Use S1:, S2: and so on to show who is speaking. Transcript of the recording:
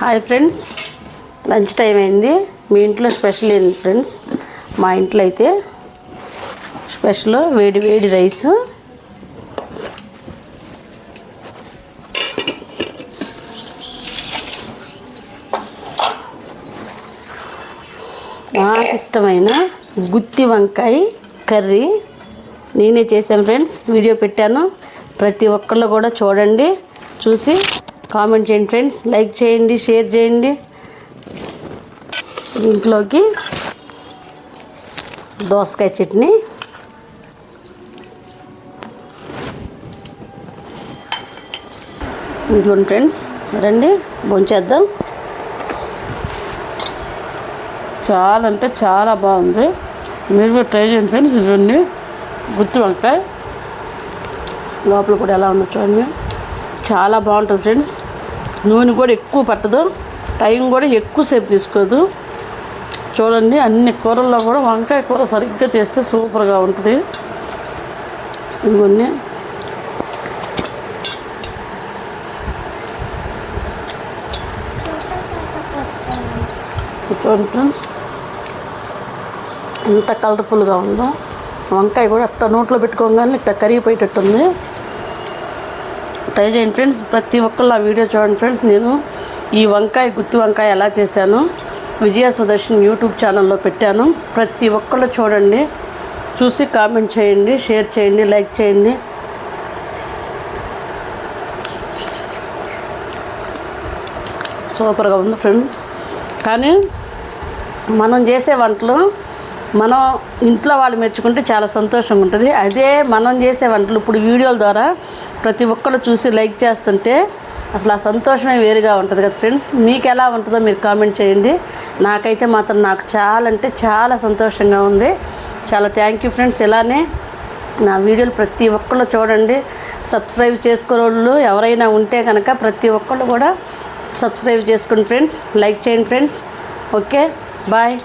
S1: Hi friends. Lunch time అయింది. మీ ఇంట్లో special ఏంది ఫ్రెండ్స్? మా ఇంట్లో అయితే స్పెషల్ వేడి వేడి రైస్. నాకు ఇష్టమైన గుత్తి వంకాయ కర్రీ. నేనే చేశాను ఫ్రెండ్స్. వీడియో పెట్టాను. ప్రతి ఒక్కళ్ళు కూడా చూడండి చూసి కామెంట్ చేయండి ఫ్రెండ్స్ లైక్ చేయండి షేర్ చేయండి. దీంట్లోకి దోసకాయ చట్నీ. ఇదిగోండి ఫ్రెండ్స్ రండి భోంచేద్దాం. చాలా అంటే చాలా బాగుంది. మీరు కూడా ట్రై చేయండి ఫ్రెండ్స్ ఇదిగోండి గుత్తి వంకాయ. లోపల కూడా ఎలా ఉందో చూడండి. చాలా బాగుంటుంది ఫ్రెండ్స్. నూనె కూడా ఎక్కువ పట్టదు. టైం కూడా ఎక్కువసేపు తీసుకోదు. చూడండి అన్ని కూరల్లో కూడా వంకాయ కూర సరిగ్గా చేస్తే సూపర్గా ఉంటుంది. ఇవన్నీ చూడండి ఫ్రెండ్స్ ఎంత కలర్ఫుల్గా ఉందో. వంకాయ కూడా అట్ట నోట్లో పెట్టుకోగానే ఇట్లా కరిగిపోయేటట్టుంది. ట్రై చేయండి ఫ్రెండ్స్ ప్రతి ఒక్కళ్ళు ఆ వీడియో చూడండి ఫ్రెండ్స్ నేను ఈ వంకాయ గుత్తి వంకాయ ఎలా చేశాను విజయ సుదర్శన్ యూట్యూబ్ ఛానల్లో పెట్టాను. ప్రతి ఒక్కళ్ళు చూడండి. చూసి కామెంట్ చేయండి షేర్ చేయండి లైక్ చేయండి. సూపర్గా ఉంది ఫ్రెండ్ కానీ మనం చేసే వంటలు మనం ఇంట్లో వాళ్ళు మెచ్చుకుంటే చాలా సంతోషంగా ఉంటుంది. అదే మనం చేసే వంటలు ఇప్పుడు వీడియోల ద్వారా ప్రతి ఒక్కరు చూసి లైక్ చేస్తుంటే అసలు ఆ సంతోషమే వేరుగా ఉంటుంది కదా ఫ్రెండ్స్. మీకు ఎలా ఉంటుందో మీరు కామెంట్ చేయండి. నాకైతే మాత్రం నాకు చాలా అంటే చాలా సంతోషంగా ఉంది. చాలా థ్యాంక్ యూ ఫ్రెండ్స్. ఇలానే నా వీడియోలు ప్రతి ఒక్కళ్ళు చూడండి. సబ్స్క్రైబ్ చేసుకునే వాళ్ళు ఎవరైనా ఉంటే కనుక ప్రతి ఒక్కళ్ళు కూడా సబ్స్క్రైబ్ చేసుకోండి ఫ్రెండ్స్. లైక్ చేయండి ఫ్రెండ్స్. ఓకే. బాయ్.